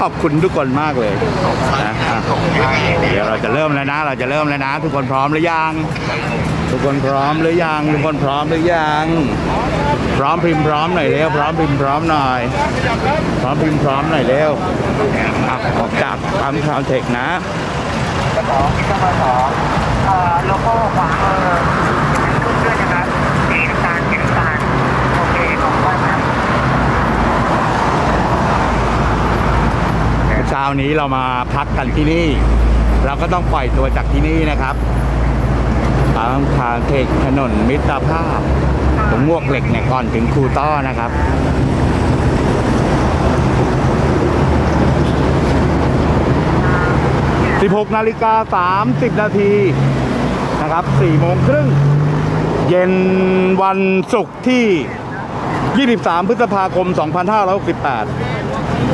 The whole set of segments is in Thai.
ขอบคุณทุกคนมากเลยนะอะเดี๋ยวเราจะเริ่มแล้วนะ เราจะเริ่มแล้วนะ ทุกคนพร้อมหรือยัง ทุกคนพร้อมหรือยังทุกคนพร้อมหรือยังพร้อมพิมพ์พร้อมหน่อยเร็วพร้อมพิมพ์พร้อมหน่อย พร้อมพิมพ์พร้อมหน่อยเร็วอะออกจากปั๊มคาวเทคนะ กระสองที่กระสองเอ่อโลโก้ขวามือขึ้นด้วยนะครับสีน้ำตาลสีน้ำตาลโอเคขอบคุณครับ เช้านี้เรามาพักกันที่นี่ เราก็ต้องปล่อยตัวจากที่นี่นะครับตามทางเทคถนนมิตรภาพตรงมวกเหล็กเนี่ยก่อนถึงคูต้อนะครับ16นาฬิกา30นาทีนะครับ4โมงครึ่งเย็นวันศุกร์ที่ 23 พฤษภาคม 2568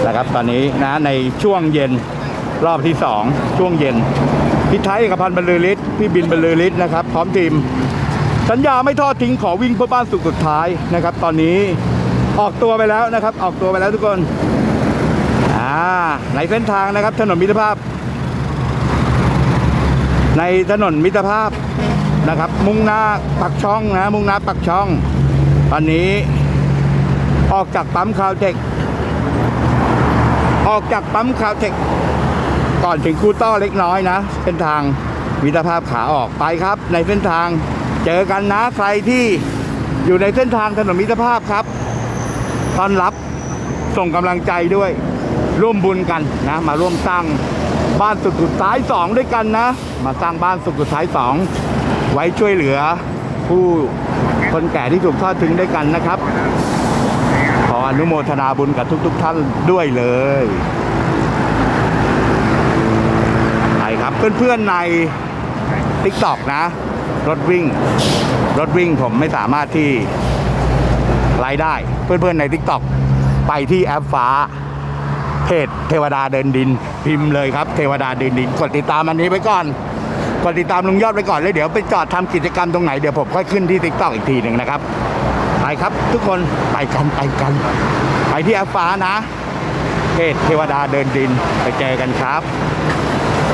นะครับ ตอนนี้นะในช่วงเย็นรอบที่ 2 ช่วงเย็นพี่ไทยเอกพันธ์บรรลือฤทธิ์พี่บินบรรลือฤทธิ์นะครับ พร้อมทีม สัญญาไม่ทอดทิ้งขอวิ่งเพื่อบ้านสุขสุดท้ายนะครับ ตอนนี้ออกตัวไปแล้วนะครับ ออกตัวไปแล้วทุกคนอ่าในเส้นทางนะครับ ถนนมิตรภาพ ในถนนมิตรภาพนะครับ มุ่งหน้าปักช่องนะ มุ่งหน้าปักช่อง ตอนนี้ออกจากปั๊มคาวเทค ออกจากปั๊มคาวเทคก่อนถึงคูต้อเล็กน้อยนะเส้นทางมิตรภาพขาออกไปครับ ในเส้นทางเจอกันนะใครที่อยู่ในเส้นทางถนนมิตรภาพครับตอนรับส่งกำลังใจด้วย ร่วมบุญกันนะ มาร่วมสร้างบ้านสุดสุดท้ายสองด้วยกันนะ มาสร้างบ้านสุดสุดท้ายสองไว้ช่วยเหลือผู้คนแก่ที่ถูกทอดทิ้งด้วยกันนะครับ ออนุโมทนาบุญกับทุก ๆ ท่านด้วยเลยไปครับเพื่อนๆใน t ิ k t o k นะ รถวิ่ง รถวิ่งผมไม่สามารถที่ไลฟ์ได้ เพื่อนๆใน t ิ k t o k ไปที่แอปฟ้าเพจเทวดาเดินดิน พิมพ์เลยครับ เทวดาเดินดิน กดติดตามอันนี้ไว้ก่อนกดติดตามลุงยอดไว้ก่อนแล้วเดี๋ยวไปจอดทำกิจกรรมตรงไหนเดี๋ยวผมค่อยขึ้นที่ t ิ k t o k อีกทีหนึ่งนะครับ ไปครับทุกคนไปกันไปกัน ไปที่แอปฟ้านะเพเทวดาเดินดินไปเจอกันครับ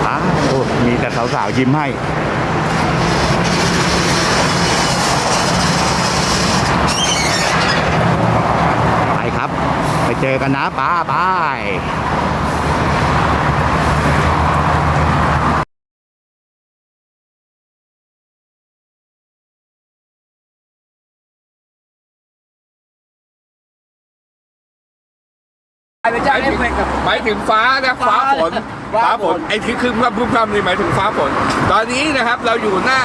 อ้าโอ้มีแต่สาวๆยิ้มให้ไปครับ ไปเจอกันนะป้าปไม่ายถึงฟ้านะฟ้าฝนฟ้าฟ้าฝฝนนไอ้ที่คือพร่ำพึ่มพร่ำนี่หมายถึงฟ้าฝน ตอนนี้นะครับเราอยู่หน้า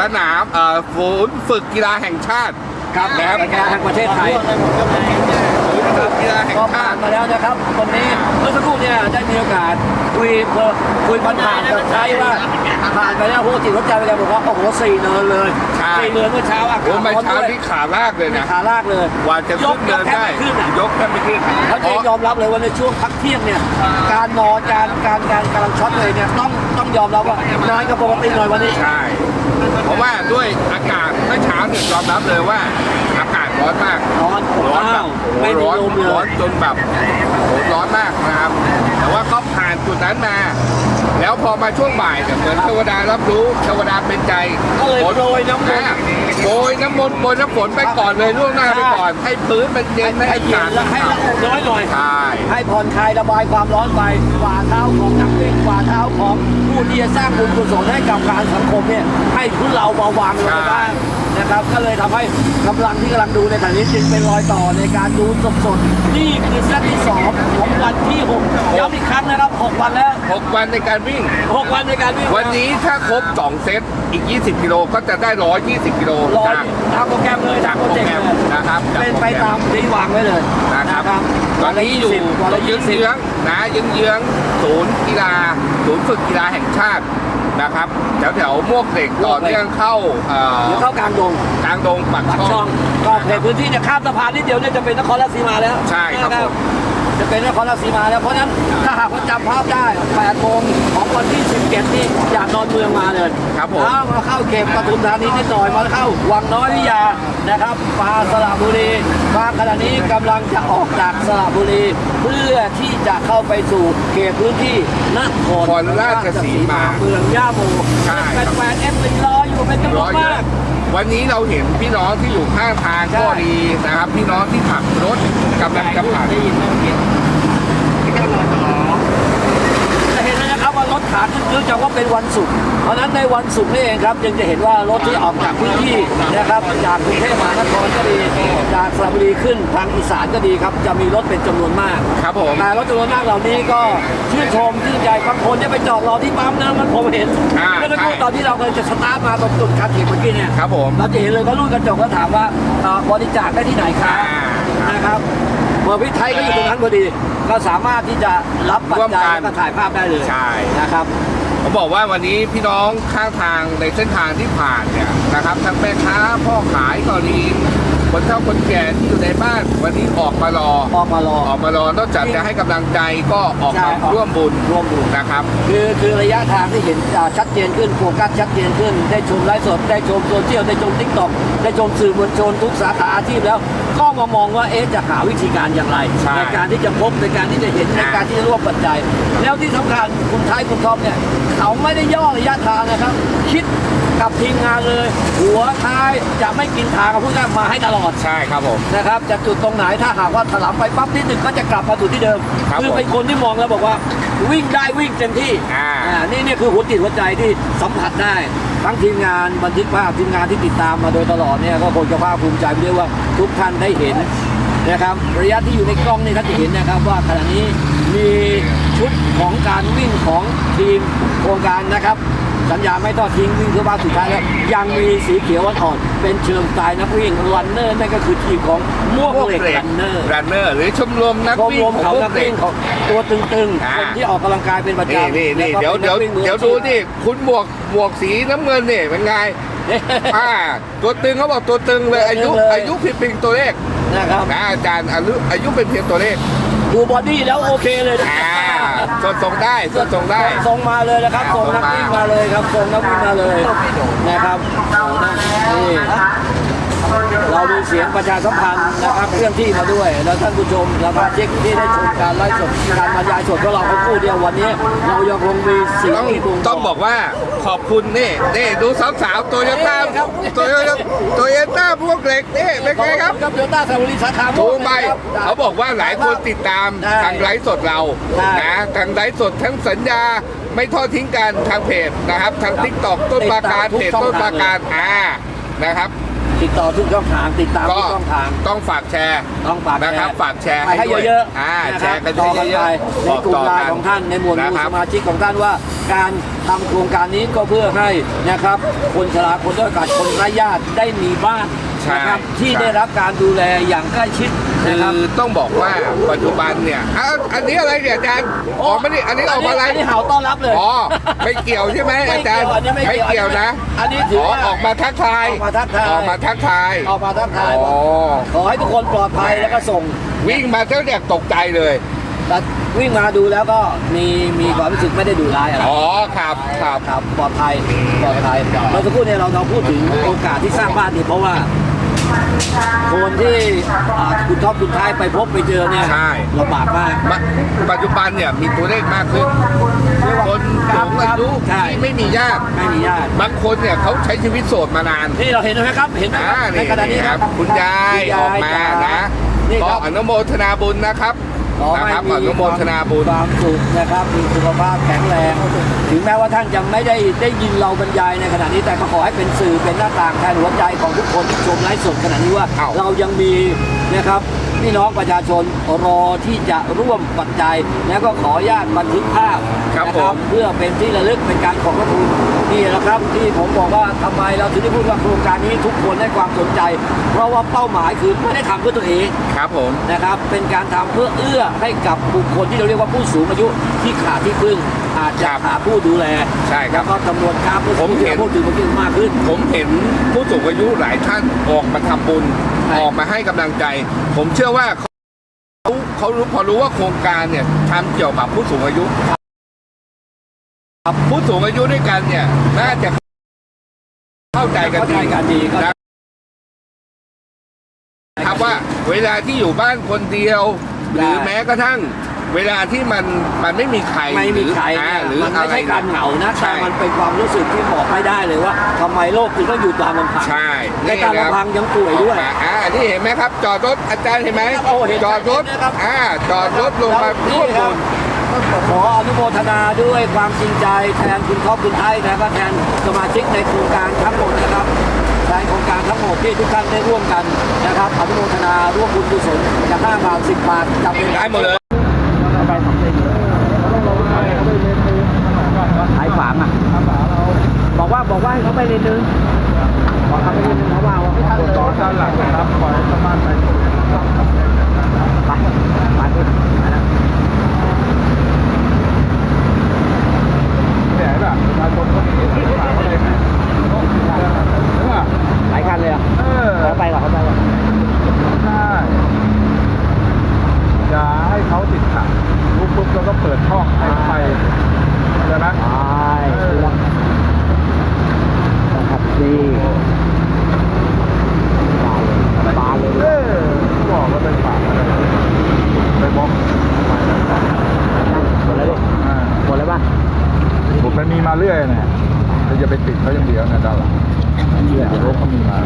สนามเอ่อศูนย์ฝึกกีฬาแห่งชาติครับนะครับแห่งประเทศไทย ศูนย์ฝึกกีฬาแห่งก็ชาผ่านติมาแล้วนะครับตรงนี้เมื่อสักครู่เนี่ยได้มีโอกาสคุยคุยผ่านๆกับใช้ว่าผ่านไปแล้วพวกจิตรถใจไปแล้วบอกว่าโอ้โหสี่เนินเลยใช่สี่เนินเมื่อเช้าอากาโอ้ศไม่ร้อนเช้าด้วยที่ขาลากเลยนะขาลากเลยกว่าจะขึ้นเดินได้ยกแทบไม่ขึ้นยกแทบไม่ขึ้นแล้วเพเองราะยอมรับเลยว่าในช่วงพักเที่ยงเนี่ยการนอนการการการกำลังช็อตเลยเนี่ยต้องต้องยอมรับว่านานกว่าปกติหน่อยวันนี้ ใช่ เพราะว่าด้วยอากาศเมื่อเช้าเนี่ยยอมรับเลยว่าอากาศ ร้อนมาก ร้อนร้อนแบอ้าบวโอ้โหไม่มีร้อนลมเลร้อนยจนแบบโอ้โหร้อนมากนะครับ แต่ว่าก็ผ่านจุดนั้นมา แล้วพอมาช่วงบ่ายเนี่ยเหมือนเทวดารับรู้เทวดาเป็นใจก็เลยฝนโปรยน้ำมนต์ะโปรยน้ำมนต์โปรยน้ำฝนไปก่อนเลยล่วงหน้าไปก่อน ให้พื้นมันเย็นให้ให้เย็อานกาศและให้ละอุน้อยหน่อยใช่ให้ผ่อนคลายระบายความร้อนไปฝ่าเท้าของนักวิ่งฝ่าเท้าของผู้ที่จะสร้างบุญกุศลให้กับการสังคมเนี่ยให้พวกเราเบาบางลงไปบ้าง นะครับ ก็เลยทำให้กำลังที่กำลังดูในขณะนี้จึงเป็นรอยต่อในการดูสดๆนี่คือเซตที่สองของวันที่หกย้ำอีกครั้งนะครับหกวันแล้ว 6 วันในการวิ่งหกวันในการวิ่ง วันนี้ถ้าครบ 2 เซตอีก 20 กิโลก็จะได้ 120 กิโลรอจากตามโปรแกรมเลยจาตากมโปรโปรเจกแกรต์มเลยนะครับจากเป็นโปรไปแกรตามที่วางไว้เลยนะครับตอนนี้อยู่วันตรละงยี่เยื้องสิบเยื้องๆนะเยื้องเยื้องๆศูนย์กีฬาศูนย์ฝึกกีฬาแห่งชาติ นะครับแถวแถวๆมวกเหล็กต่อเนื่องเข้าเอ่อเดี๋ยวเข้ากลางดงกลางดงปากปากช่ช่อองงก็เขตพื้นที่จะข้ามสะพานนิดเดียวเนี่ยจะเป็นนครราชสีมาแล้วใช่ครับผม จะเป็นนครราชสีมาแล้วเพราะฉะนั้นถ้าหากว่าจำภาพได้8โมงของวันที่ 17 นี่จากนอนเมืองมาเลยครับผมแล้วมาเข้าเขตปทุมธานีนิดหน่อยมาเข้าวังน้อยวิทยานะครับมาสระบุรีมาขณะนี้กำลังจะออกจากสระบุรี เพื่อที่จะเข้าไปสู่เขตพื้นที่นครนครราชสีมา เมืองย่าโมใช่ครับ แฟนๆเอฟซีรออยู่เป็นจำนร้วอนยเยมาอะก วันนี้เราเห็นพี่น้องที่อยู่ข้างทางก็ดีนะครับ พี่น้องที่ขับรถกำลังจะผ่าน ได้ยินไหมเมื่อกี้จะเห็นเลยนะครับว่ารถ ขาขึ้นเนื่องจากว่าเป็นวันศุกร์เพราะฉะนั้นในวันศุกร์นี่เองครับจึงจะเห็นว่ารถที่ออกจากพื้นที่นะครับจากกรุงเทพมหานครก็ดี จากสระบุรีขึ้นทางอีสานก็ดีครับจะมีรถเป็นจำนวนมากครับผมแต่รถจำนวนมากเหล่านี้ก็ชื่นชมชื่นใจบางคนเนี่ยไปจอดรอที่ปั๊มนะมันผมเห็นอ่าเมื่อสักครู่ใช่ตอนที่เราเคยจะสตาร์ทมาตรงจุดคาร์เทคเมื่อกี้เนี่ยครับผมเราจะเห็นเลยเขารุ่นกระจกก็ถามว่าเอ่อบริจาคได้ที่ไหนครับอ่านะครับเมื่อพิไทยก็อยู่ตรงนั้นพอดี ก็สามารถที่จะรับปัจร่วมกัจัยน แล้วก็ถ่ายภาพได้เลยใช่ นะครับเขาบอกว่าวันนี้พี่น้องข้างทางในเส้นทางที่ผ่านเนี่ยนะครับทั้งแม่ค้าพ่อขายก็ดี คนเฒ่าคนแก่ที่อยู่ในบ้าน วันนี้ออกมารอ ออกมารอ ออกมารอนอกจากจะให้กำลังใจก็ออกใช่มาออกร่วมบุญร่วมบุญนะครับ คือคือระยะทางที่เห็นอ่าชัดเจนขึ้นโฟกัสชัดเจนขึ้น ได้ชมไลฟ์สดได้ชมโซเชียลได้ชมทิกตอกได้ชมสื่อมวลชนทุกสาขาอาชีพแล้ว ก็มามองว่าเอ๊ะจะหาวิธีการอย่างไรใช่การที่จะพบในการที่จะเห็นในการที่จะร่วมปัจจัย แล้วที่สำคัญคุณท้ายคุณท็อปเนี่ยเขาไม่ได้ย่อระยะทางนะครับ คิดกับทีมงานเลย หัวท้ายจะไม่กินทางกับผู้งานมาให้ตลอดใช่ครับผม นะครับจะจุดตรงไหนถ้าหากว่าถลำไปปั๊บนิดหนึ่งก็จะกลับมาสู่ที่เดิมครับคือผมเป็นคนที่มองแล้วบอกว่า วิ่งได้วิ่งเต็มที่อ่า นี่นี่คือหัวจิตหัวใจที่สัมผัสได้ ทั้งทีมงานบันทึกภาพทีมงานที่ติดตามมาโดยตลอดเนี่ยก็คงจะภาคภูมิใจไปด้วยว่าทุกท่านได้เห็นนะครับระยะที่อยู่ในกล้องนี่ท่านจะเห็นนะครับว่าขณะนี้มีชุดของการวิ่งของทีมโครงการนะครับ สัญญาไม่ทอดทิ้งวิ่งเพื่อบ้านสุดท้ายแล้วยังมีสีเขียวอ่อนๆเป็นเชิงสไตล์นักวิ่งรันเนอร์นั่นก็คือทีมของม่วงเหล็กรันเนอร์รันเนอร์หรือชมรมนักชมวิ่งรมของเขาพวนักกเด็วิ่กงของตัวตึงอ่าๆคนที่ออกกำลังกายเป็นประนี่จำนี่นี่แล้วก็เดี๋ยวป็นเดี๋ยวนักวิ่งมือเดี๋ยวดูอาชีพนี่คุณหมวกหมวกสีน้ำเงินนี่เป็นไงอ่าตัวตึงเขาบอกตัวตึงเลยอายุตัวตึงเลยอายุเพียงเป็นตัวเลขนะครับนะอาจารย์อายุอายุเป็นเพียงตัวเลขดูบอดี้แล้วโอเคเลยนะอ่า ส่วนทรงได้ส่วนทรงได้ทรงมาเลยนะครับอ่าทรงนักวิ่งมาเลยครับทรงนักวิ่งมาเลยนะครับนี่ เรามีเสียงประชาสัมพันธ์นะครับเคลื่อนที่มาด้วย แล้วท่านผู้ชมสมาชิกที่ได้ชมการไลฟ์สดการบรรยายสดของเราเขาคู่เดียววันนี้ เรายังคงมีเสียต้องงที่บ่งต้องบอกว่าขอบคุณนี่นี่ดูสาวๆตัวโยต้านี่ครับตัวโยต้าตัวโยต้าพวกเหล็กนี่เป็นไงครับครับโยต้าสระบุรีสาขาถูกไหมครับเขาบอกว่าหลายคนติดตามใช่ทางไลฟ์สดเราใช่นะทางไลฟ์สดทั้งสัญญาไม่ทอดทิ้งกันทางเพจนะครับทางทิกตอกต้นปราการเพจต้นปราการอ่านะครับ ติดต่อทุกช่องทางติดตามก็ทุกช่องทาง ต้องฝากแชร์ต้องฝากแชนะครับร์ฝากแชร์ไปให้ด้วยเยอะอ่าๆะแชครับร์กันต่อกันเยไปอะในๆบอกกลุ่มต่อไลกัน์ของท่านในหมวดหนะมู่ครัสบมาชิกของท่านว่า การทำโครงการนี้ก็เพื่อให้นะครับ คนชราคนด้อยโอกาสคนไร้ญาติได้มีบ้านใช่นะครับที่ใช่ได้รับการดูแลอย่างใกล้ชิดคื นะครับอต้องบอกว่าปัจจุบันเนี่ยอะอันนี้อะไรเนี่ยอาจารย์ออกมาดิอันนี้ออกมาอะไรอันนี้เห่าต้อนรับเลย อ๋อไม่เกี่ยวใช่ไหมไม่อาเกี่จารยวย์อันนี้ไม่เกี่ยวเกี่ยวนะอันนี้ถืออ๋อว่าออกมาทักทายออกมาทักทาย ออกมาทักทายออกมาทักทายอ๋อขอให้ทุกคนปลอดภัยแล้วก็ส่งวิ่งมาเท่าเนี่ยตกใจเลยแต่วิ่งมาดูแล้วก็มีมีความรู้สึกไม่ได้ดูร้ายอะไร อ๋อครับครับ ครับปลอดภัยปลอดภัยเราจะพูดเนี่ยเราเราพูดถึงโอกาสที่สร้างบ้านนี่เพราะว่า คนที่อ่าคุณท็อปคุณท้ายไปพบไปเจอเนี่ยใช่ ลำบากมากมาปัจจุบันเนี่ยมีตัวเลขมากขึ้น คนสูงอายุใช่ที่ไม่มีญาติไม่มีญาติบางคนเนี่ยเขาใช้ชีวิตโสดมานาน นี่เราเห็นไหมครับเห็นไหมคอ่ารับในนี่ขณะนี้นี่คครัรับบคุณยายคุณออกมาจ๋นะนี่ก็ครับ อนุโมทนาบุญนะครับขอ นะให้ครับมีอนุโมทนาบุญความสุขนะครับมีสุขภาพแข็งแรง ถึงแม้ว่าท่านจะไม่ได้ได้ยินเราบรรยายในขณะนี้แต่ก็ขอให้เป็นสื่อเป็นหน้าต่างแทนหัวใจของทุกคนที่ชมไลฟ์สดขณะนี้ว่าอ้าวเรายังมีนะครับ พี่น้องประชาชนรอที่จะร่วมปัจจัย แล้วก็ขออนุญาตบันทึกภาพครับนะผมเพื่อเป็นที่ระลึกเป็นการขอบพระคุณนี่แหละครับที่ผมบอกว่าทำไมเราถึงได้พูดว่าโครงการนี้ทุกคนให้ความสนใจ เพราะว่าเป้าหมายคือไม่ได้ทำเพื่อตัวเอง ครับผม นะครับเป็นการทำเพื่อเอื้อให้กับบุคคลที่เราเรียกว่าผู้สูงอายุที่ขาดที่พึ่งอาจจะครับหาผู้ดูแลใช่ครับแล้วก็จำนวนค้าผู้ผมเห็นพูดถึงเมื่อกี้มากขึ้น ผมเห็นผู้สูงอายุหลายท่านออกมาทำบุญใช่ ออกมาให้กำลังใจ ผมเชื่อว่าเขาเขารู้พอรู้ว่าโครงการเนี่ยทำเกี่ยวกับผู้สูงอายุผู้สูงอายุด้วยกันเนี่ยน่าจะเข้าใจกันเข้าใจดีกันดีครับนะครับว่าเวลาที่อยู่บ้านคนเดียว หรือแม้กระทั่ง เวลาที่มันมันไม่มีใครไม่มีใครหรืออ่าเนี่ยหรือมันอะไม่ไร ใช่การเหงานะใช่ แต่มันเป็นความรู้สึกที่บอกไม่ได้เลยว่าทำไมโลกถึงต้องอยู่ตามลำพังใช่ในการนี่นะลำพังยังป่วยด้วยอ่านี่เห็นไหมครับ จอดรถอาจารย์เห็นไหมโอ้เห็นจอดรถเห็นนะครับ อ่าจอดรถลงมานี่ร่วมครับุบญ ขออนุโมทนาด้วยความจริงใจแทนคุณท็อปคุณไอ้และก็แทนสมาชิกในโครงการทั้งหมดนะครับในโครงการทั้งหมดที่ทุกท่านได้ร่วมกันนะครับอนุโมทนาร่วมบุญกุศลจาก5บาท10บาทจับเป็น ได้หมดเลย ไปสองเส้น สายขวางอะบอกว่าบอกว่าให้เขาไปเลนนึงบอกเขาไปเลนนึงเขาว่าว่าเขาจอดด้านหลังครับปล่อยสมาร์ทไปไปไปขึ้น แหนแบบประชาชนเขามีถามอะไรไหมเออ หลายคันเลยอะ เออ เขาไปก่อนเขาไปก่อน ใช่อย่าให้เขาติดขัดรู้ปุ๊บแล้วก็เปิดช่องให้เขาไปใช่ไหม ใช่นะครับนี่ปลาเลย เออบอกว่าเป็นป่าอะไรไปบล็อก หมดแล้วดิ อ่า หมดแล้วป่ะ ผมมันมีมาเรื่อยนะแต่อย่าไปติดเขาอย่างเดียวนะดาวหลังเชื่อรถเขามีมา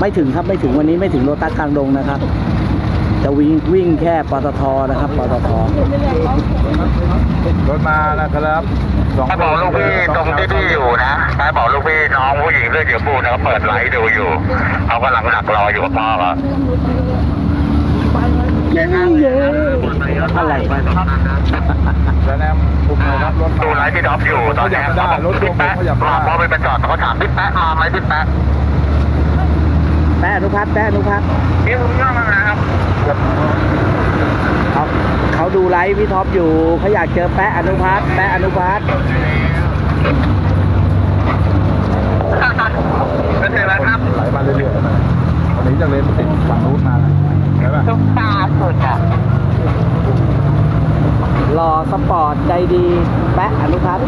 ไม่ ถึงครับไม่ถึงวันนี้ไม่ถึงโลตัสกลางดงนะครับ จะวิ่งวิ่งแค่ปตทนะครับปตทรถมานะครับสองถ้าบอกลูกพี่ตรงที่พี่อยู่นะถ้าบอกลูกพี่น้องผู้หญิงเสื้อเขียวปูนะเขาเปิดไลฟ์ดูอยู่เขากำลังหนักรออยู่กับพ่อครับอะไรแล้วแนมคุมนะครับรถมาดูไลฟ์พี่ด็อปอยู่ตอนเขาอนี้ยากไม่ได้รถตัวผมเขาอยากไม่พอได้ไปไปจอดเขาถามพี่แป๊ะมาไหมพี่แป๊ะ แป้อนุพัฒน์แป้อนุพัฒน์นี่ผมย่อมานะครับเขาเขาดูไลฟ์พี่ท็อปอยู่เขาอยากเจอแป้อนุพัฒน์แป้อนุพัฒน์เป็นไงบ้างครับไหลมาเรื่อยๆนะวันนี้จากเลนติดฝั่งนู้นมาใช่ป่ะทุกตาสุดอะรอสปอร์ตใจดีแป้อนุพัฒน์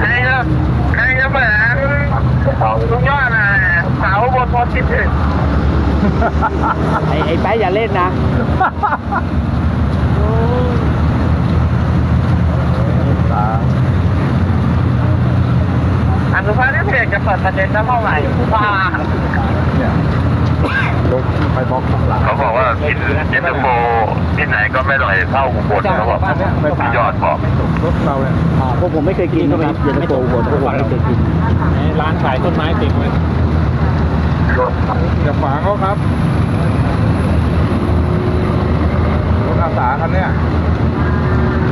อันนี้ก็อันนี้ก็ เหมือนลุงยอดนะสาวบนโพสต์คิดถึงไอ้ไอ้แป้อย่าเล่นนะตาอนุภาคที่เพจจะเปิดประเด็นได้เท่าไหร่ว่า เนี่ย เขาบอกว่ากินเย็นตาโฟที่ไหนก็ไม่อร่อยเท่าอุบลเขาบอกพี่ยอดบอกรถเราเนี่ยอ่าพวกผมไม่เคยกินนะครับเย็นตาโฟอุบลพวกผมไม่เคยกินร้านขายต้นไม้ติดเลยอย่าฝางเขาครับรถอาสาคันเนี้ย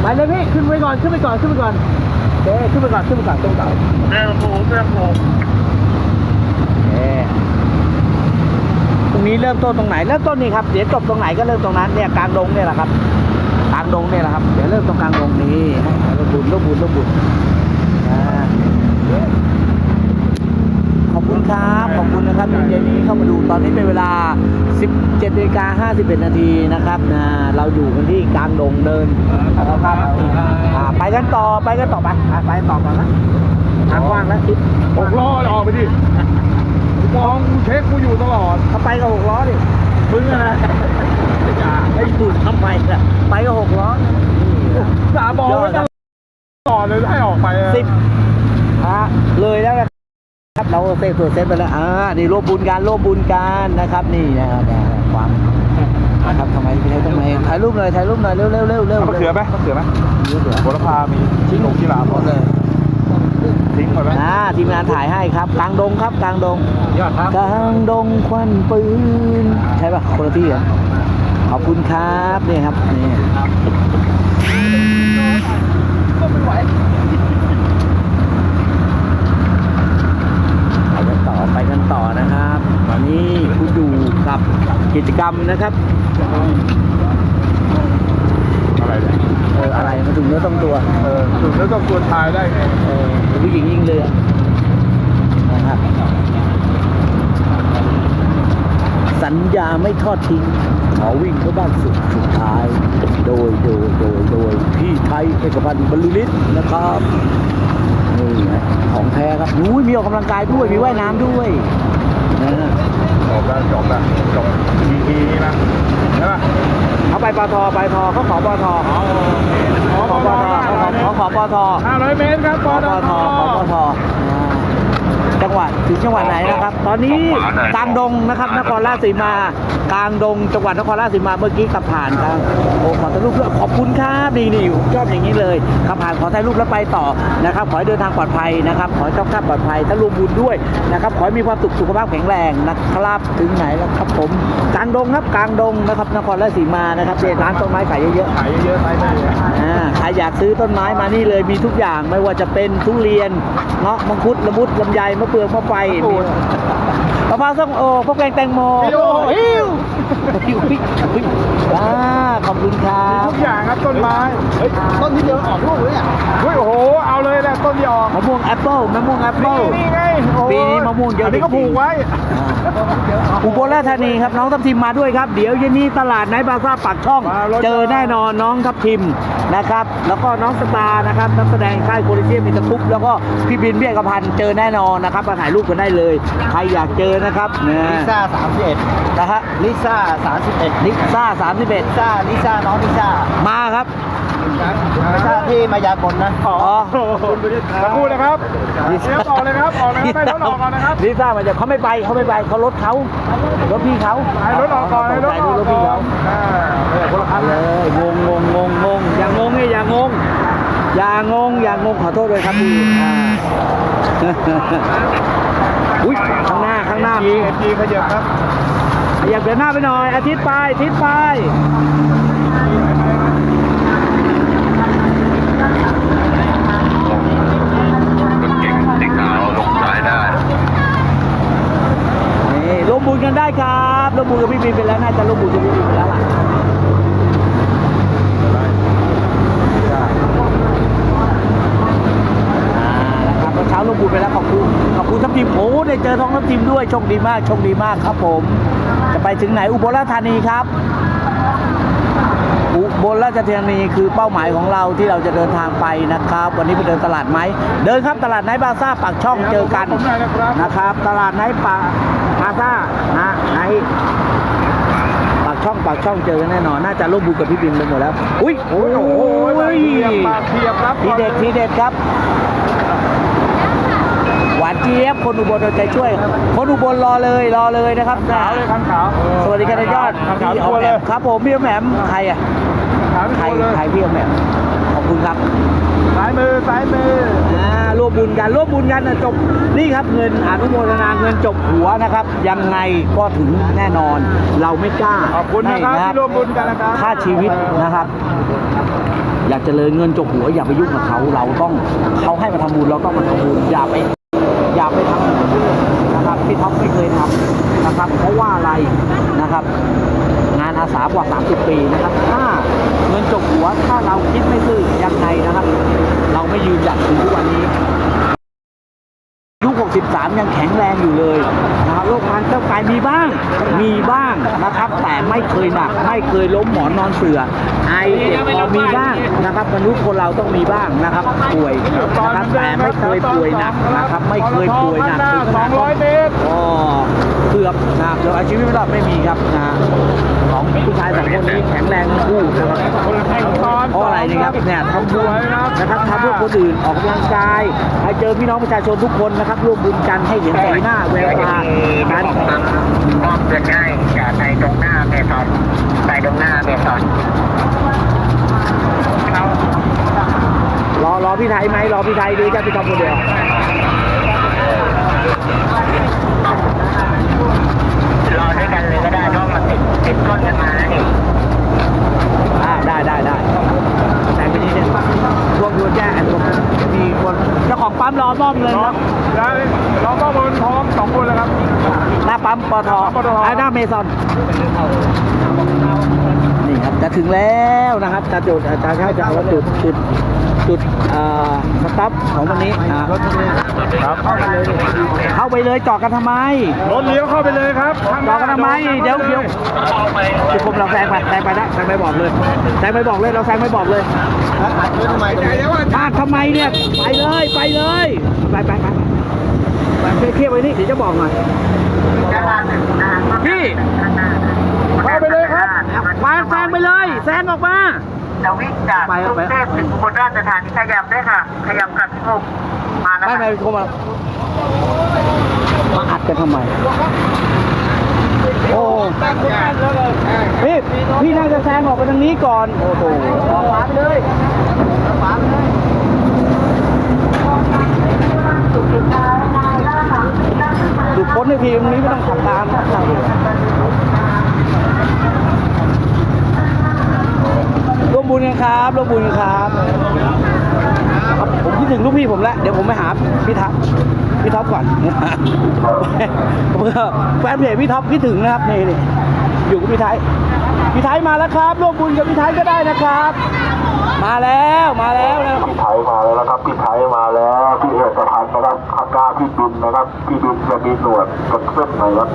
ไปเลยพี่ขึ้นไปก่อนขึ้นไปก่อนขึ้นไปก่อนเด้ขึ้นไปก่อนขึ้นไปก่อนขึ้นไปก่อนเรื่องผูเรื่องผูเด้ตรง นี้เริ่มต้นตรงไหนเริ่มต้นนี่ครับเดี๋ยวจบตรงไหนก็เริ่มตรงนั้นเนี่ยกลางดงเนี่ยแหละครับกลางดงเนี่ยแหละครับเดี๋ยวเริ่มตรงกลางดงนี้ให้รถบุญรถบุญรถบุญขอบคุณครับขอบคุณนะครับที่เย็นนี้เข้ามาดูตอนนี้เป็นเวลา 17นาฬิกา51นาทีนะครับนะเราอยู่กันที่กลางดงเดินนะครับไปกันต่อไปกันต่อไปไปต่อก่อนนะทางว่างแล้วคิดหกล้อออกไปดิ มองกูเช็คกูอยู่ตลอดถ้าไปกับหกล้อดิมึงอะนะไอ้ดูดทำไมล่ะไปกับหกล้อสาบอลไว้ตลอดเลยให้ออกไปอะสิบอะเลยแล้วนะครับเราเซฟตัวเซฟไปแล้วอ่านี่ร่วมบุญกันร่วมบุญกันนะครับนี่นะครับอ่าความนะครับทำไมพี่ไทยต้องมาถ่ายรูปหน่อยถ่ายรูปหน่อยเร็วเร็วเร็วเร็วเอามะเขือไหมมะเขือไหมเยอะเหลือโหระพามีทิ้งลงที่ลาหมดเลย ทิ้งหมดไหมอ่าทีมงานถ่ายให้ครับกลางดงครับกลางดงยอดครับกลางดงควันปืนใช่ป่ะคนละที่เหรอขอบคุณครับนี่ครับนี่ไปกันต่อไปกันต่อนะครับ ตอนนี้คุณอยู่กับกิจกรรมนะครับอะไร เนี่ยเอออะไรมาถึงเนื้อต้องตัวเออสุดแล้วต้องควรทายได้ไงเออผู้หญิงยิงเรือนะครับ สัญญาไม่ทอดทิ้งขอวิ่งเข้าบ้านสุดสุดท้าย โดยโดยโดยโดยพี่ไทยเอกพันธ์บรรลุฤทธิ์นะครับนี่ฮะของแท้ครับอุ้ยมีออกกำลังกายด้วยมีว่ายน้ำด้วยนะ จบแล้วจบแล้วจบทีทีนะใช่ป่ะเขาไปปทไปทเขาขอปทเขาขอปทเขาขอปทห้าร้อยเมตรครับขปอตปทขอปท จังหวัดถึงจังหวัดไหนนะครับ ตอนนี้กลางดงนะครับ นครราชสีมากลางดงจังหวัดนครราชสีมาเมื่อกี้ขับผ่านครับโอ้ขอถ่ายรูปด้วยขอบคุณครับนี่นี่ชอบอย่างนี้เลยขับผ่านขอถ่ายรูปแล้วไปต่อนะครับขอให้เดินทางปลอดภัยนะครับ ขอให้เจ้าข้าพปลอดภัยถ้ารวมบุญด้วยนะครับขอให้มีความสุขสุขภาพแข็งแรงนะครับถึงไหนแล้วครับผมกลางดงครับกลางดงนะครับนครราชสีมานะครับเด็ร้านต้นไม้ขายเยอะๆขายเยอะๆไปไม่เลยอ่าใครอยากซื้อต้นไม้มานี่เลยมีทุกอย่างไม่ว่าจะเป็นทุเรียนเงาะมังคุดละมุดลำไยมะปลือกมาไปมีมะพร้าวส้มโอพวกแกงแตงโมโอ้ฮิวฮิวฮิวฮิวอ่าขอบคุณครับทุกอย่างครับต้นไม้ต้นที่เดียวออกลูกเลยอะเฮ้ยโอ้โห เอาเลยแหละต้นที่ออกมะม่วงแอปเปิ้ลมะม่วงแอปเปิ้ลนี่ไงโอ้ยปีนี้มะม่วงเยอะอันนี้ก็จริงๆผูกไว้อุบลราชธานีครับน้องทัพทิมมาด้วยครับ เดี๋ยวเย็นนี้ตลาดไนท์บาซ่าปากช่อง เจอแน่นอนน้องทัพทิมนะครับ แล้วก็น้องสตาร์นะครับนักแสดงค่ายโคลิเซียมอินเตอร์กรุ๊ปแล้วก็พี่บินเบี้ยกพันธ์เจอแน่นอนนะครับมาถ่ายรูปกันได้เลย ใครอยากเจอนะครับเนี่ยลิซ่าสามสิบเอ็ดนะฮะลิซ่าสามสิบเอ็ดลิซ่าสามสิบเอ็ดลิซ่าลิซ่าน้องลิซ่ามาครับ ไม่ใช่พี่มายากลนะอ๋อสักครู่นะครับเดี๋ยวออเลยครับออกเลยครับให้รถออกก่อนนะครับลิซ่ามันจะเขาไม่ไปเขาไม่ไปเขารถเขารถพี่เขาให้รถออกก่อนเลยรถออกก่อนคเลยงงงงงงงอย่างงงนี่อย่างงอย่างงอย่างงขอโทษเลยครับพี่อุ้ยข้างหน้าข้างหน้ามีทีขยับครับขยับเดินหน้าไปหน่อยอาทิตย์ไปอาทิตย์ไป ร่วมบุญกับพี่บินไปแล้วน่าจะร่วมบุญกับพี่บินไปแล้วล่ะอ่านะครับเมื่อเช้าลงบุญไปแล้วขอบคุณขอบคุณทัพทีมโอ้ได้เจอท้องทัพทีมด้วยโชคดีมากโชคดีมากครับผม จะไปถึงไหนอุบลราชธานีครับ อุบลราชธานีคือเป้าหมายของเราที่เราจะเดินทางไปนะครับ วันนี้ไปเดินตลาดไหมเดินครับตลาดไนท์บาซ่าปากช่องเจอกันนะครับ ตลาดไนท์ปา บาซ่านะไนท์ปากช่องปากช่องเจอกันแน่นอน น่าจะร่วมบุญกับพี่บินไปหมดแล้ว อุ้ยโอ้โหเทียบปากเทียบครับทีเด็ดทีเด็ดครับ หวานเจี๊ยบคนอุบลเอาใจช่วย คนอุบลรอเลยรอเลยนะครับขาวเลยคันขาวสวัสดีครับนายยอดคันขาวพี่ทุออกคนแหเลมยครับผมพี่ออกแหมมใครอะขาวทุกใครคนเลยใครพี่ออกแหมมขอบคุณครับ ซ้ายมือซ้ายมืออ่า ร่วมบุญกันร่วมบุญกันนะจบนี่ครับเงินอนุโมทนาเงินจบหัวนะครับ ยังไงก็ถึงแน่นอน เราไม่กล้าขอบคุณนะครับให้ที่ร่วมบุญกันนะครับค่าชีวิตนะครับอยากเจริญเงินจบหัวอย่าไปยุ่งกับเขาเราต้องเขาให้มาทำบุญเราต้องมาทำบุญอย่าไปอย่าไปทำนะครับพี่ท็อปไม่เคยทำนะครับ เพราะว่าอะไรนะครับ งานอาสากว่า 30 ปีนะครับ ถ้าเงินจบหัวถ้าเราคิดไม่ซื่อยังไงนะครับ เราไม่ยืนหยัดถึงทุกวันนี้ ยุค63ยังแข็งแรงอยู่เลยนะครับโรคพันเจ้ากายมีบ้าง มีบ้างนะครับ แต่ไม่เคยหนัก ไม่เคยล้มหมอนนอนเสือ ไอเจ็บคอมีบ้างนะครับมนุษย์คนเราต้องมีบ้างนะครับ ป่วยนะครับแต่ไม่เคยป่วยหนักนะครับ ไม่เคยป่วยหนักถึงขสนาอดงร้อยเมตรก็ เกือบนะครับเดี๋ยวอาชีพไม่รอดไม่มีครับนะฮะสองผู้ชายสองคนนี้แข็งแรงทั้งคู่นะครับคนละขั้นตอนเพราะอะไรนี่ครับเนี่ยทำบุญนะครับทำเพื่อคนอื่นออกกำลังกายให้เจอพี่น้องประชาชนทุกคนนะครับร่วมบุญกันให้เห็นสีหน้าแววตาการมอบเงินให้จากในตรงหน้าเมซอนในตรงหน้าเมซอนเรารอรอพี่ไทยไหมรอพี่ไทยหรือจะพี่ทอมคนเดียว รอด้วยกันเลยก็ได้เพราะมันติดติดก้นกันมานี่อ่าได้ได้ได้แต่เป็นนี้เนี่ยรวมดูแจ้งรวมมีคนเจ้าของปั๊มรอมอบเงินน้ครับแล้วน้องบนพร้อมสองคนเลยครับ หน้าปั๊มปตทอ่าหน้าเมซอน นี่ครับจะถึงแล้วนะครับนะครับจะจุดอาจารย์ให้จะว่าจุดจุดจุดอ่าสต็อปของวันนี้อ่าครับเข้าไปเลยเข้าไปเลยจอดกันทำไมรถเลี้ยวเข้าไปเลยครับข้างหจอน้าดกันทำไมเดี๋ยวเดี๋ยวจุดผมเราแซงไปแซงไปนะแซงไปบอกเลยแซงไปบอกเลยเราแซงไปบอกเลยแล้วอัดไว้ทำไมตรงนี้พลาดทำไมเนี่ยไปเลยไปเลยไปไปไปไปไปเคลียร์ไว้นี่เดี๋ยวจะบอกหน่อย ด้านล่างถึงนะคะ พี่ ข้างหน้า เข้าไปเลย ครับมาแซงไปเลย แซงออกมาจะวิ่งจากกรุงเทพถึงอุบลราชธานีขยับด้ค่ะ ขยับกับพี่พงมาแล้วไม่ค่ะไม่โทรมามาอัดกันทำไม โอ้พี่พี่น่าจะแซงออกไปทางนี้ก่อน โอ้โหขวาไปเลยขวาไปเลยหลุดพ้นในทีมนี้ไม่ต้องขับตามครับร่วม บุญกันครับร่วมบุญกันครับ ผมคิดถึงลูกพี่ผมแล้วเดี๋ยวผมไปหาพี่ท็อปพี่ท็อปก่อนเพื่อแฟนเพจพี่ท็อปคิดถึงนะครับนี่นี่อยู่กับพี่ไทยพี่ไทยมาแล้วครับร่วมบุญกับพี่ไทยก็ได้นะครับ มาแล้วมาแล้วนะพี่ไทยมาแล้วนะครับพี่ไทยมาแล้วพี่เอกพันธ์นะครับข้างหน้าพี่บินนะครับพี่บินจะมีหนวดกับเส้นหน่อยครับ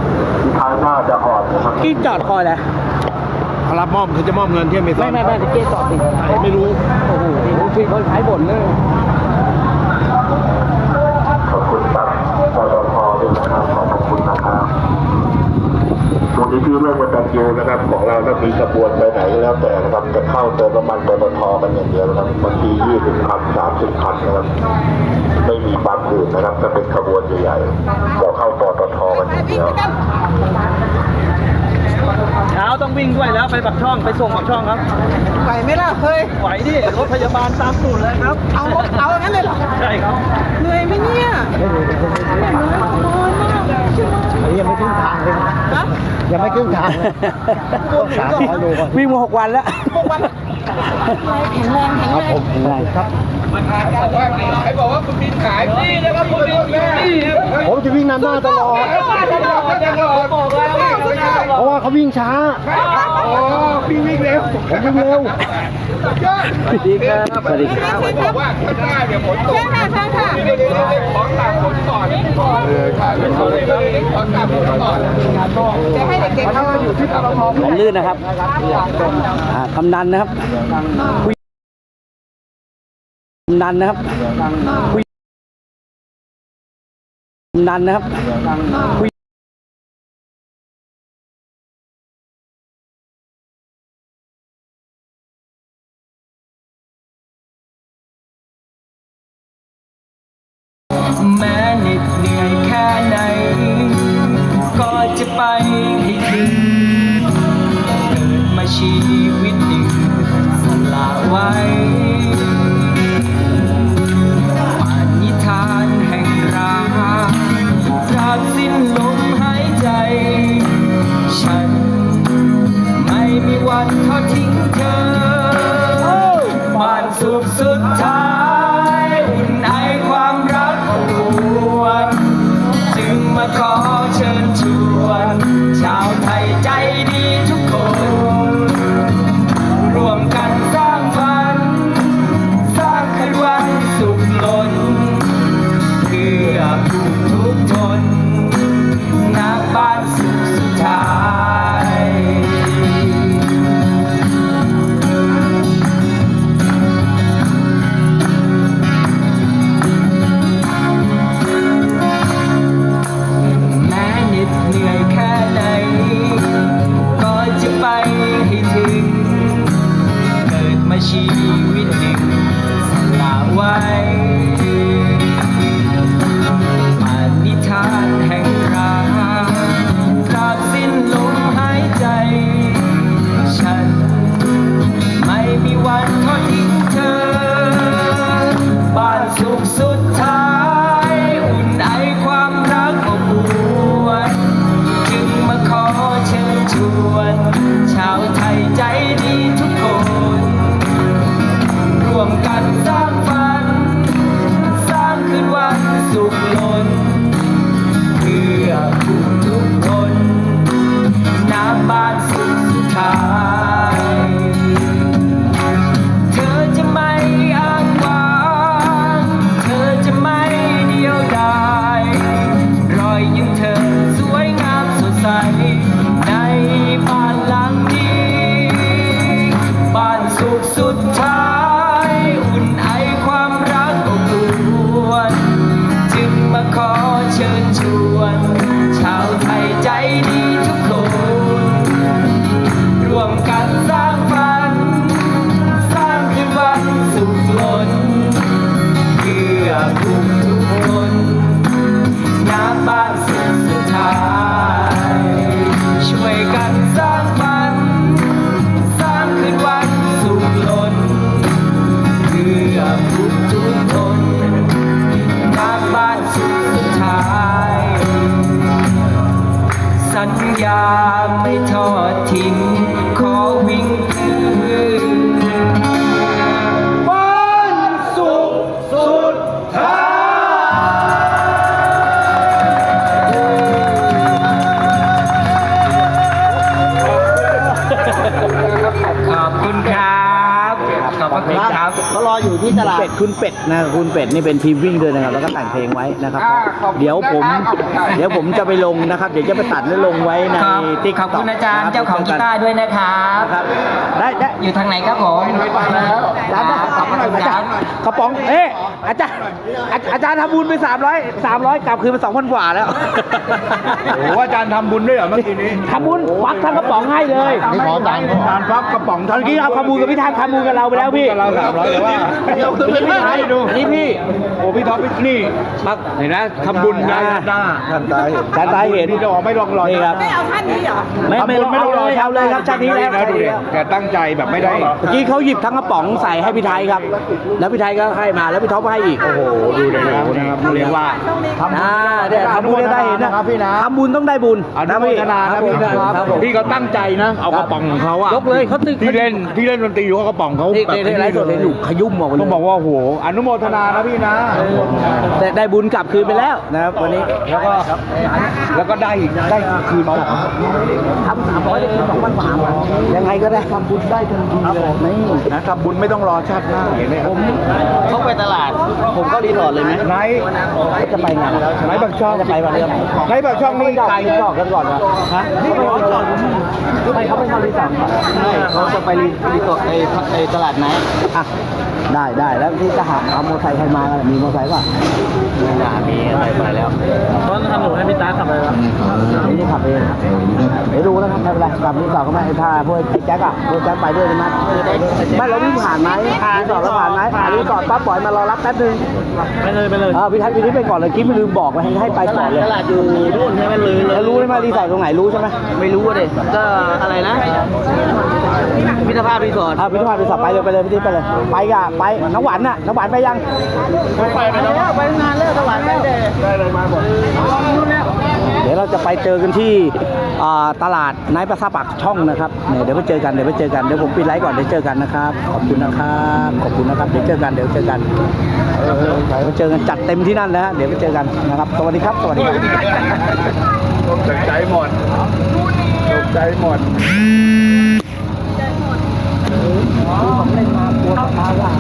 พี่ไทยน่าจะอ่อนนะครับกี้จอดคอยแหละ เขารับมอบเขาจะมอบเงินที่อเมซอไม่นไม่ไม่เกี้จอดติดไม่รู้ โอ้โหลูกพี่เขาใช้บ่นเลยขอบคุณครับปตทด้วยนะครับขอบคุณนะครับมูลนิธิเรื่องวันจันยูนะครับ ของเราถ้ามีกระบวนไปไหนก็แล้วแต่นะครับจะเข้าเติมน้ำมันปตทกันอย่างเดียวนะครับบางทียี่สิบคันสามสิบคันนะครับ ไม่มีปั๊มอื่นนะครับจะเป็นขบวนใหญ่ๆเราเข้าปตทกันอย่างเดียว เช้าต้องวิ่งด้วยแล้วไปปักช่องไปส่งปักช่องครับ ไหวไหมล่ะเฮ้ยไหวดิรถพยาบาลตามตูดเลยครับ เอาเอาอย่างนั้นเลยเหรอใช่ครับเหนื่อยไหมเนี่ยเหนื่อยไหมนอนมากใช่ไหมยังไม่ครึ่งทางเลยนะฮะยังไม่ครึ่งทางเลยต้องสามร้อยโลก่อนวิ่งมาหกวันแล้วหกวัน แข็งแรงแข็งครับแรผงมแข็งแรงครับ ใครบอกว่าคุณบินขายนี่นะครับคุณบินนี่ผมจะวิ่งนำหน้าตลอดเพราะว่าเขาวิ่งช้าวิ่งวิ่งเร็วผมวิ่งเร็ว สวัสดีครับสวัสดีครับบอกว่าข้างหน้าเนี่ยฝนตกใช่ค่ะใช่ค่ะเดี๋ยวของตากฝนก่อนเออใช่ของตากฝนก่อนเดี๋ยวให้เด็กๆเขาอยู่ที่ปตทผมลื่นนะครับอ่ากำนันนะครับผู้กำนันนะครับผู้กำนันนะครับ สุข อยู่ที่ตลาด เป็ดคุณเป็ดนะคุณเป็ดนี่เป็นทีมวิ่งด้วยนะครับ แล้วก็แต่งเพลงไว้นะครับ อ่าขอบคุณเดี๋ยวผม นะครับขอบคุณครับ เดี๋ยวผมจะไปลงนะครับ เดี๋ยวจะไปตัดแล้วลงไว้ในครับติ๊กขอบคุณอาจารย์เจ้าของกีตาร์ด้วยนะครับ ครับ ได้ได้อยู่ทางไหนครับผมอาจารย์ขอบคุณอาคจารัรบย์กระป๋องเอ๊ะ อาจารย์อาอาจารย์ทำบุญไป 300 300 กลับคืนมา2,000กว่าแล้วโอ้โหอาจารย์ทำบุญด้วยเหรอเมื่อกี้นี้ทำบุญควักทั้งกระป๋องให้เลยนี่ขอตังค์อาจารย์ครับกระป๋องตอนกี้เอาขมูลกับพี่ทานขมูลกับเราไปแล้วพี่เราสามร้อยแต่ว่าเดี๋ยวขึ้นไปไม่ได้ดูนี่พี่โอ้พี่ท็อปพี่นี่มักเห็นนะทำบุญได้หน้าท่านตายท่านตายเห็นพี่จะออกไม่ลองรอยนี่ครับไม่เอาท่านนี้เหรอไม่ไม่ทำบุญเอาเลยเอาเลยครับชาตินี้แล้วนะดูดิแกตั้งใจแบบไม่ได้เมื่อกี้เขาหยิบทั้งกระป๋องใส่ให้พี่ไทยครับ แล้วพี่ไทยก็ให้มาแล้วพี่ท็อปก็ให้อีก โอ้โห ดูเลยนะครับเรียกว่าทำบุญอ่าเนี่ยทำบุญได้เห็นนะครับพี่นะทำบุญต้องได้บุญอนุโมทนานะพี่นะครับผมพี่เขาตั้งใจนะ เอากระป๋องของเขาอะยกเลยเขาตึกที่เล่นที่เล่นดนตรีอยู่เขากระป๋องเขานี่แบบในไลฟ์สดเห็นอยู่ขยุ่มออกไปเลยต้องบอกว่าโอ้โหอนุโมทนานะพี่นะแต่ได้บุญกลับคืนไปแล้วนะครับวันนี้แล้วก็แล้วก็ได้อีกได้คืนมาทำสามร้อยได้คืนสองพันสามยังไงก็ได้ทำบุญได้ทันทีเลยนี่นะทำบุญไม่ต้องรอชาติหน้าเห็นไหมครับเขาไปตลาดผมเข้ารีสอร์ทเลยไหมไนท์จะไปไหนไนท์บางช่องจะไปวันเดียวไนท์บางช่องนี่ไกไกลลก่อนกันก่อนวะฮะนี่ไปก่อนไปเขาไปทำรีสอร์ทก่อนใช่เขาจะไปรีสอร์ทไอ้ไอ้ตลาดไหนอะ ได้ได้แล้วที่จะหาเอามอเตอร์ไซค์ใครมากันมีมอเตอร์ไซค์ป่ะไม่น่ามีอะไรไปแล้วเพราะทำหนูให้พี่ตาขับไปแล้วไม่ได้ขับเองเดี๋ยวดูแล้วครับไม่เป็นไรกลับรีสอร์ทก็ไม่ถ้าพวกไอ้แจ็คอะพวกแจ็คไปด้วยใช่ไหมไม่เราวิ่งผ่านไหมรีสอร์ทเราผ่านไหมผ่านรีสอร์ทปั๊บปล่อยมารอรับแป๊บนึงไปเลยไปเลยเออพี่ทัศน์พี่นี้ไปก่อนเลยกิ๊บไม่ลืมบอกไว้ให้ให้ไปตก่ลาอดนเลยตลาดอยู่นู่นใช่ไหมเลยเลยแล้วรู้ไหมว่ารีสอร์ทตรงไหนรู้ใช่ไหมไม่รู้เลยก็อะไรนะ มิตรภาพรีสอร์ทอ่าพี่ทุกคนไปสอบไปเลยไปเลยพี่ทิพย์ไปเลยไปกะไปน้ำหวานน่ะน้ำหวานไปยังไปไปแล้วไปงานเลิกสวรรค์ไปเลยเดี๋ยวเราจะไปเจอกันที่อ่าตลาดไนท์ประสาปักช่องนะครับเนี่ยเดี๋ยวไปเจอกันเดี๋ยวไปเจอกันเดี๋ยวผมปิดไลฟ์ก่อนเดี๋ยวเจอกันนะครับขอบคุณนะครับขอบคุณนะครับเดี๋ยวเจอกันเดี๋ยวเจอกันเออเดี๋ยวไปเจอกันจัดเต็มที่นั่นนะฮะเดี๋ยวไปเจอกันนะครับสวัสดีครับสวัสดีครับตกใจหมดตกใจหมด ของเล่นมากลัวปลาว่า